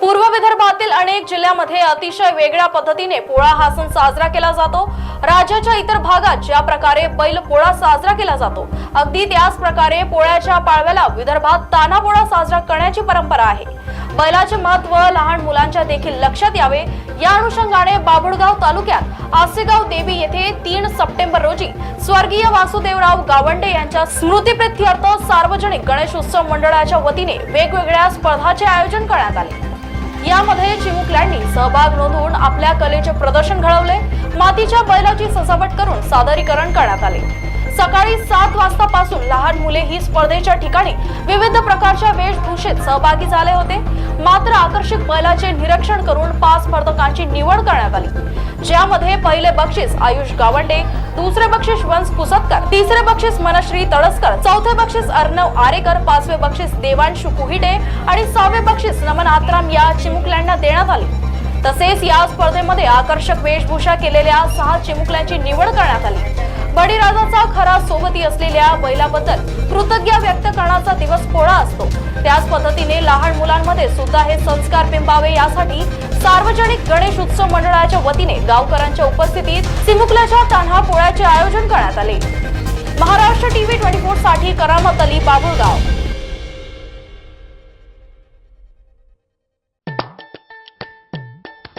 पूर्व विदर्भातील अनेक जिल्ह्यामध्ये अतिशय वेगळ्या पद्धतीने पोळा हा सण साजरा केला जातो. राज्याच्या इतर भागात ज्या प्रकारे बैल पोळा साजरा केला जातो अगदी त्याच प्रकारे पोळ्याच्या पाळव्याला विदर्भात ताना पोळा साजरा करण्याची परंपरा आहे. बैलाचे महत्त्व लहान मुलांच्या देखील लक्षात यावे. या अनुषंगाने बाभुळगाव तालुक्यात आसेगाव देवी येथे तीन सप्टेंबर रोजी स्वर्गीय वासुदेवराव गावंडे यांच्या स्मृतीप्रित्यर्थ सार्वजनिक गणेशोत्सव मंडळाच्या वतीने वेगवेगळ्या स्पर्धाचे आयोजन करण्यात आले. यामध्ये चिमुकल्यांनी सहभाग नोंदवून आपल्या कलेचे प्रदर्शन घडवले. मातीच्या बैलाची सजावट करून सादरीकरण करण्यात आले. सकाळी सात वाजतापासून लहान मुले ही स्पर्धेच्या ठिकाणी विविध प्रकारच्या वेशभूषेत सहभागी झाले होते. मात्र आकर्षक बैलाचे निरीक्षण करून पाच स्पर्धकांची निवड करण्यात आली. ज्यामध्ये पहिले बक्षीस आयुष गावंडे दुसरे बक्षीस वंश कुसतकर तिसरे बक्षीस मनश्री तळसकर चौथे बक्षीस अर्णव आरेकर पाचवे बक्षीस देवांशु कुहिडे आणि सहावे बक्षीस नमन आत्राम या चिमुकल्यांना देण्यात आले. तसेच या स्पर्धेमध्ये आकर्षक वेशभूषा केलेल्या सहा चिमुकल्यांची निवड करण्यात आली. बळीराजाचा खरा सोबती असलेल्या बैलाबद्दल कृतज्ञ व्यक्त करण्याचा दिवस पोळा असतो. त्याच पद्धतीने लहान मुलांमध्ये सुद्धा हे संस्कार बिंबावे यासाठी सार्वजनिक गणेश उत्सव मंडळाच्या वतीने गावकऱ्यांच्या उपस्थितीत सिमुकल्याच्या तान्हा पोळ्याचे आयोजन करण्यात आले. महाराष्ट्र टीव्ही ट्वेंटी फोरसाठी करामत अली बाबुळगाव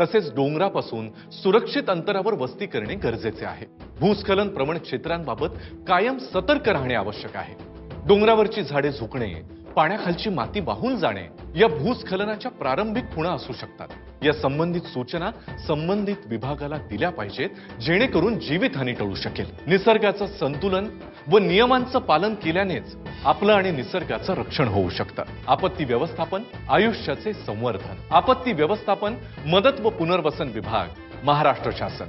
तसेच डोंगरापासून सुरक्षित अंतरावर वस्ती करणे गरजेचे आहे. भूस्खलन प्रवण क्षेत्रांबाबत कायम सतर्क राहणे आवश्यक आहे. डोंगरावरची झाडे झुकणे पाण्याखालची माती वाहून जाणे या भूस्खलनाच्या प्रारंभिक खुणा असू शकतात. या संबंधित सूचना संबंधित विभागाला दिल्या पाहिजेत जेणेकरून जीवितहानी टळू शकेल. निसर्गाचं संतुलन व नियमांचं पालन केल्यानेच आपलं आणि निसर्गाचं रक्षण होऊ शकतं. आपत्ती व्यवस्थापन आयुष्याचे संवर्धन. आपत्ती व्यवस्थापन मदत व पुनर्वसन विभाग महाराष्ट्र शासन.